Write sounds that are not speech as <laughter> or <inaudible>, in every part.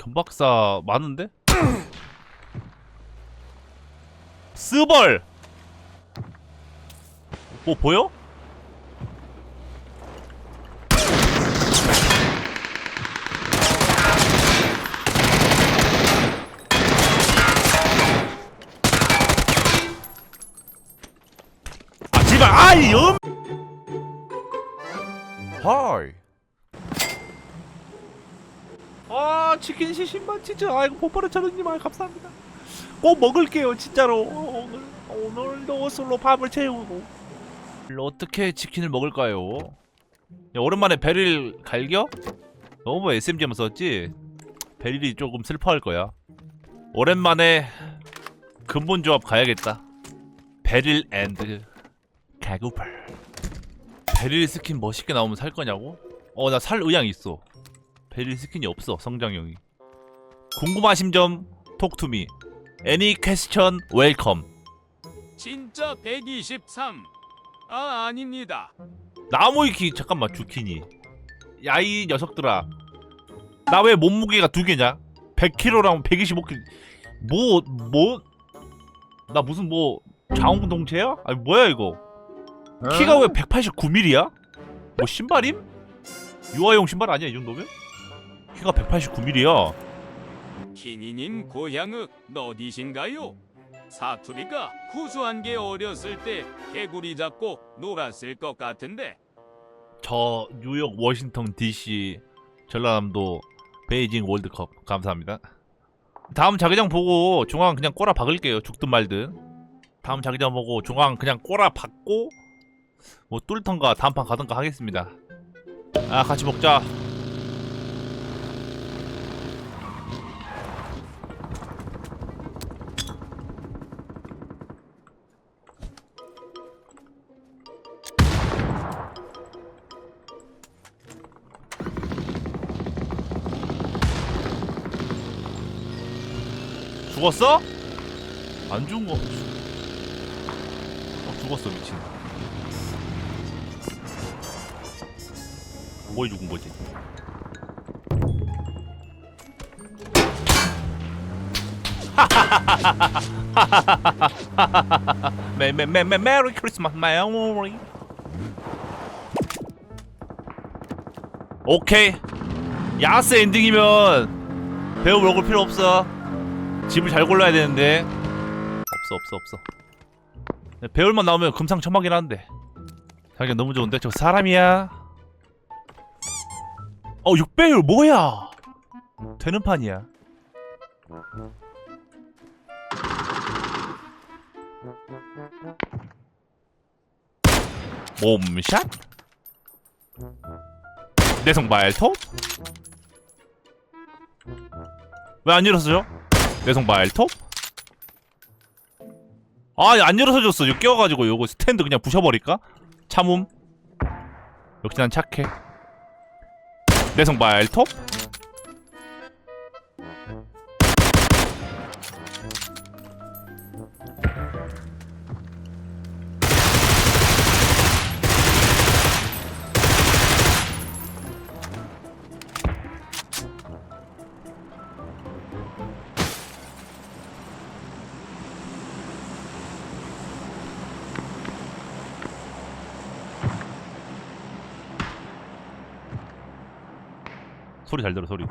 견박사 많은데? 스벌! 뭐 보여? 아 제발 아이 음 하이 아 치킨 시신만 진짜 아이고 보파르 차르님 아 감사합니다 꼭 먹을게요 진짜로 어, 오늘 오늘도 술로 밥을 채우고 어떻게 치킨을 먹을까요? 야, 오랜만에 베릴 갈겨? 너무 SMG만 썼지? 베릴이 조금 슬퍼할 거야 오랜만에 근본 조합 가야겠다 베릴 앤드 가구팔 베릴 스킨 멋있게 나오면 살 거냐고? 어 나 살 의향 있어 베릴 스킨이 없어 성장형이 궁금하신 점 톡투미 애니 퀘스천 웰컴 진짜 123. 아, 아닙니다. 나무위키 잠깐만 주키니 야 이 녀석들아 나 왜 몸무게가 두 개냐 100kg랑 125kg 뭐 뭐? 나 무슨 뭐 자웅동체야? 아니 뭐야 이거 키가 왜 189mm야? 뭐 신발임? 유아용 신발 아니야 이 정도면? 키가 189mm야 키니님 고향은 어디신가요? 사투리가 구수한 게 어렸을 때 개구리 잡고 놀았을 것 같은데 저 뉴욕 워싱턴 DC 전라남도 베이징 월드컵 감사합니다. 다음 자기장 보고 중앙 그냥 꼬라 박을게요. 죽든 말든. 다음 자기장 보고 중앙 그냥 꼬라 박고 뭐 뚫던가 다음 판 가던가 하겠습니다. 아 같이 먹자. 죽었어? 안 죽은 거. 어, 죽었어 미친. 뭐에 죽은 거지? <laughs> 메메메메 메리 크리스마스 메모리. 오케이. 야스 엔딩이면 배우 먹을 필요 없어. 집을 잘 골라야 되는데. 없어 없어 없어. 네, 배울만 나오면 금상첨화긴 한데. 자기가 너무 좋은데? 저 사람이야. 어 6배율 뭐야? 되는 판이야. 몸샷? 내성 발톱 왜 안 일어서죠? 내성 발톱? 아, 안 열어서줬어. 이거 끼워가지고 요거 스탠드 그냥 부셔버릴까? 참음. 역시 난 착해. 내성 발톱? 소리 잘 들어 소리.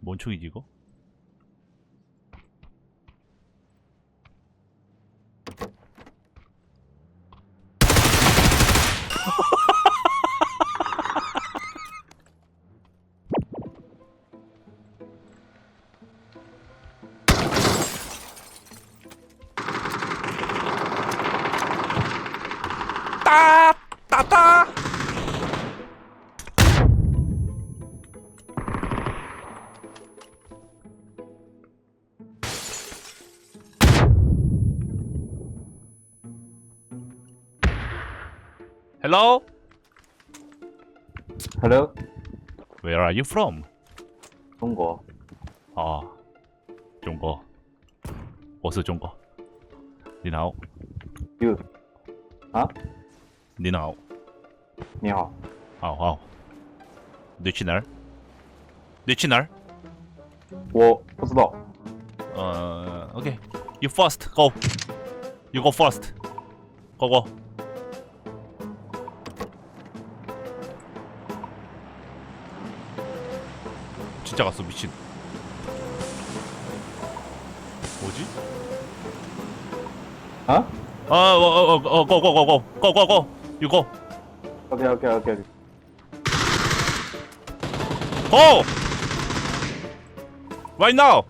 뭔 총이지 이거? Hello? Hello? Where are you from? 中国啊，中国，我是中国。你好， You 啊，你好，你好，好好。你去哪儿？你去哪儿？我不知道。呃，OK，you first go. You go first. Go go. 진짜 갔어 미친. 뭐지? 啊 아, 어, 어, 어, 어. You go.？OK OK OK。Go. Right now.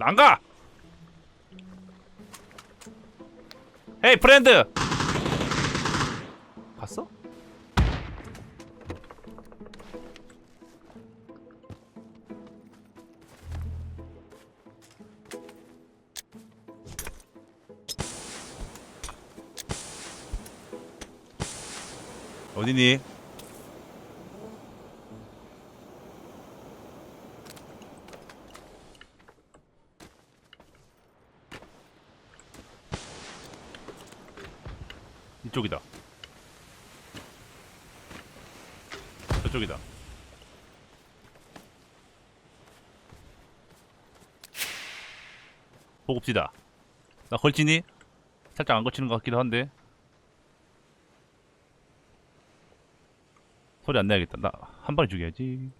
안 가. 헤이 프렌드. 갔어? 어디니? 이쪽이다. 저쪽이다. 보급지다. 나 걸치니? 살짝 안 걸치는 것 같기도 한데. 소리 안 내야겠다. 나 한 방에 죽여야지.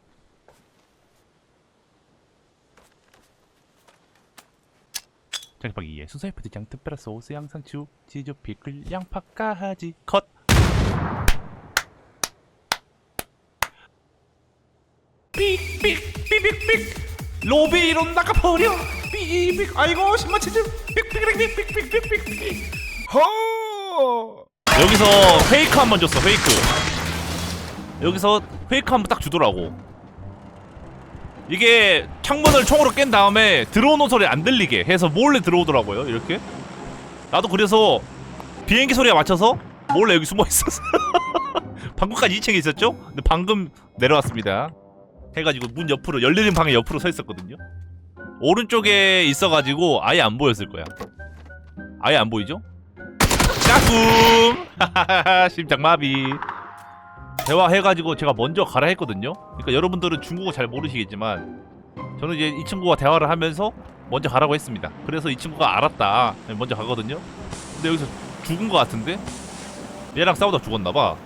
장박이에 수사이프드 장 특별한 소스 양상추 치즈 피클 양파까지. 컷. 삑삑삑삑삑 로비로 나가버려. 삑삑 아이고 신발 치즈. 삑삑삑삑삑삑삑 허! 여기서 페이크 한 번 줬어 페이크. 여기서 페이크 한 번 딱 주더라고 이게 창문을 총으로 깬 다음에 들어오는 소리 안 들리게 해서 몰래 들어오더라고요 이렇게. 나도 그래서 비행기 소리에 맞춰서 몰래 여기 숨어 있었어. <laughs> 방금까지 2층에 있었죠? 근데 방금 내려왔습니다. 해가지고 문 옆으로 열리는 방에 옆으로 서 있었거든요. 오른쪽에 있어가지고 아예 안 보였을 거야. 아예 안 보이죠? 까꿍! <laughs> 심장마비 대화해가지고 제가 먼저 가라 했거든요. 그러니까 여러분들은 중국어 잘 모르시겠지만 저는 이제 이 친구와 대화를 하면서 먼저 가라고 했습니다. 그래서 이 친구가 알았다. 먼저 가거든요. 근데 여기서 죽은 것 같은데 얘랑 싸우다 죽었나봐.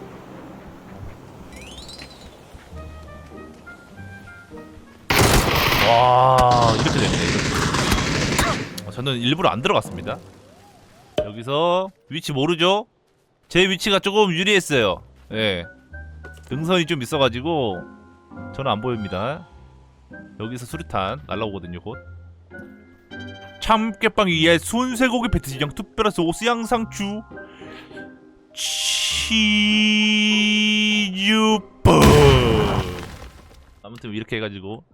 와 이렇게 됐네. 어, 저는 일부러 안 들어갔습니다. 여기서 위치 모르죠? 제 위치가 조금 유리했어요. 예. 등선이 좀 있어가지고 저는 안 보입니다. 여기서 수류탄 날라오거든요 곧. 참깨빵 위에 순쇠고기 패티시장 특별한 소스 양상추 치즈빵 아무튼 이렇게 해가지고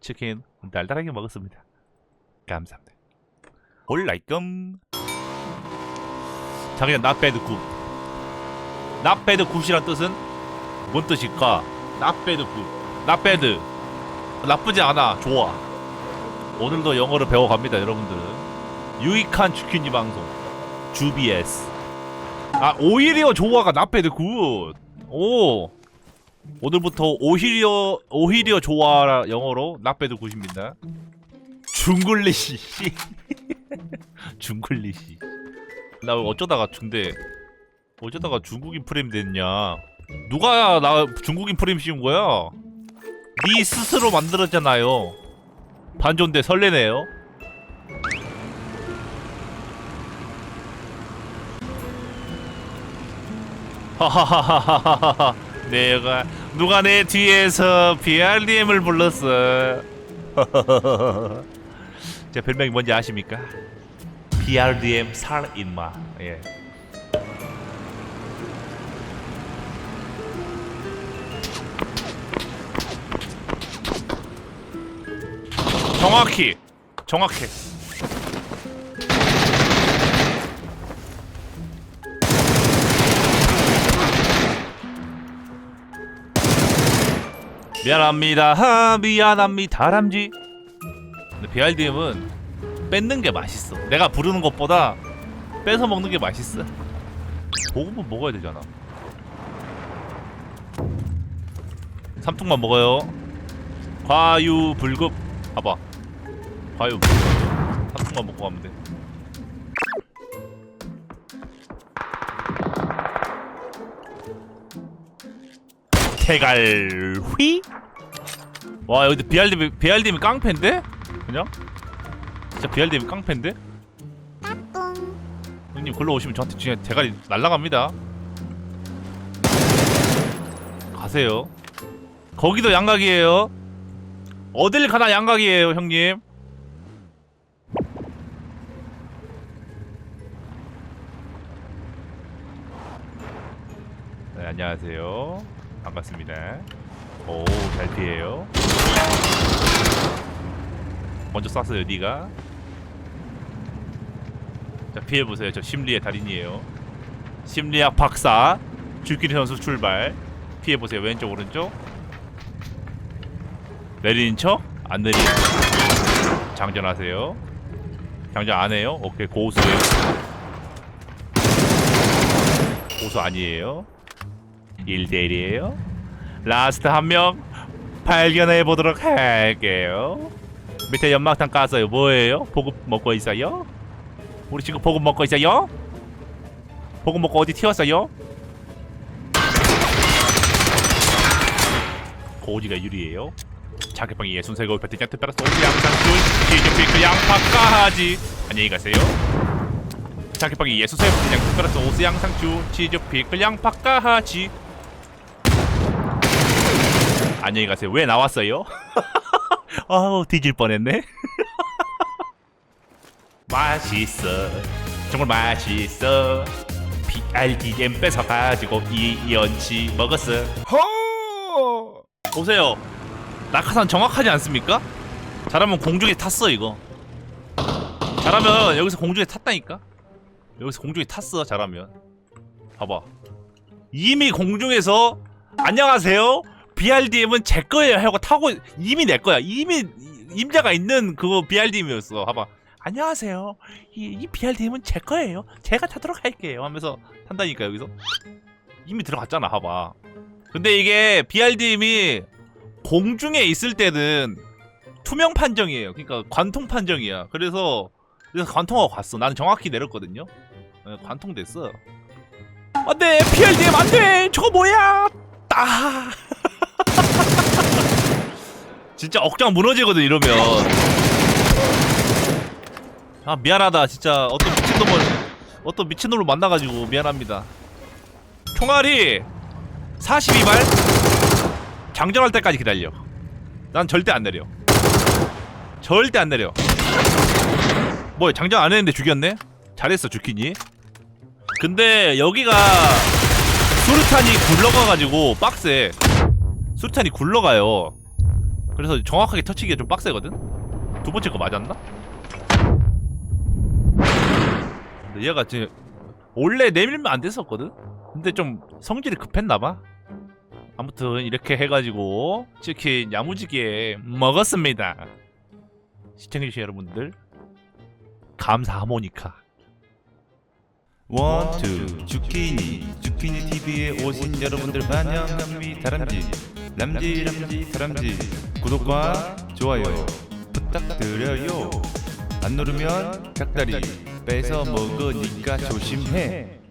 치킨 달달하게 먹었습니다. 감사합니다. 올라이끔 자 그냥 not bad good not bad good이란 뜻은 뭔 뜻일까? good not bad. 나쁘지 않아. 좋아. 오늘도 영어를 배워갑니다 여러분들은. 유익한 주키니 방송. 주비에스. 아 오히려 좋아가 bad good 오. 오늘부터 오히려 오히려 좋아 영어로 bad good입니다. 중글리시 씨. <laughs> 중글리시 나 어쩌다가 중대. 어쩌다가 중국인 프레임 됐냐 누가 나 중국인 프레임 씌운 거야? 네 스스로 만들었잖아요. 반존대 설레네요. 하하하하하하 내가 누가 내 뒤에서 BRDM을 불렀어? <laughs> 제 별명이 뭔지 아십니까? BRDM 살 인마. 예. 정확히 정확해 미안합니다. 하, 미안합니다. 다람쥐. 근데 BRDM은 뺏는 게 맛있어. 내가 부르는 것보다 뺏어 먹는 게 맛있어. 보급은 먹어야 되잖아. 삼통만 먹어요. 과유 불급. 봐봐. 과유. 삼통만 먹고 가면 돼. 태갈휘? 와 여기 BRDM BRDM 깡패인데? 그냥? 진짜 BRDM 깡패인데? 형님 글로 오시면 저한테 진짜 대가리 날라갑니다. 가세요. 거기도 양각이에요. 어딜 가나 양각이에요, 형님. 네, 안녕하세요. 반갑습니다. 오, 잘 피해요. 먼저 쐈어요, 니가. 자, 피해 보세요. 저 심리의 달인이에요. 심리학 박사. 줄기리 선수 출발. 피해 보세요. 왼쪽, 오른쪽. 내리는 척? 안 내리는 척. 장전하세요. 장전 안 해요? 오케이, 고수예요. 고수 아니에요. 1대1이에요. 라스트 한 명 발견해 보도록 할게요. 밑에 연막탄 깠어요. 뭐예요? 보급 먹고 있어요? 우리 지금 보급 먹고 있어요? 보급 먹고 어디 튀었어요? 고지가 유리해요. 자켓방이 예순세고 배트장 특별한 소스 양상줄 치즈피크 양파까지 안녕히 가세요. 자켓방이 예순세고 배트장 특별한 소스 양상줄 치즈피크 양파까지 안녕히 가세요. 왜 나왔어요? <laughs> 아우 뒤질 뻔했네. <laughs> 맛있어. 정말 맛있어. PRDM 뺏어 가지고 이연치 먹었어. 허! 보세요. 낙하산 정확하지 않습니까? 잘하면 공중에 탔어 이거. 잘하면 여기서 공중에 탔다니까. 여기서 공중에 탔어 잘하면. 봐봐. 이미 공중에서 안녕하세요. BRDM은 제 거예요 하고 타고 이미 내 거야. 이미 임자가 있는 그 BRDM이었어. 봐봐. 안녕하세요. 이, 이 BRDM은 제 거예요. 제가 타도록 할게요. 하면서 탄다니까 여기서 이미 들어갔잖아. 봐봐. 근데 이게 BRDM이 공중에 있을 때는 투명 판정이에요. 그러니까 관통 판정이야. 그래서 그래서 관통하고 갔어. 나는 정확히 내렸거든요. 네, 관통됐어. 안돼, PRDM 안돼. 저거 뭐야? 따. 진짜 억장 무너지거든 이러면. 아 미안하다 진짜 어떤 미친놈을 어떤 미친놈을 만나가지고 미안합니다. 총알이 42발 장전할 때까지 기다려. 난 절대 안 내려. 절대 안 내려. 뭐 장전 안 했는데 죽였네? 잘했어 죽기니. 근데 여기가 수류탄이 굴러가가지고 빡세. 수류탄이 굴러가요. 그래서 정확하게 터치기가 좀 빡세거든. 두 번째 거 맞았나? 근데 얘가 지금 원래 내밀면 안 됐었거든. 근데 좀 성질이 급했나봐. 아무튼 이렇게 해가지고 치킨 야무지게 먹었습니다. 시청해주신 여러분들 감사 하모니카. 원투 주키니 주키니 TV에 오신 여러분들 환영합니다 다람쥐 람쥐 람쥐 다람쥐 구독과 좋아요 부탁드려요. 안 누르면 닭다리 뺏어 먹으니까 조심해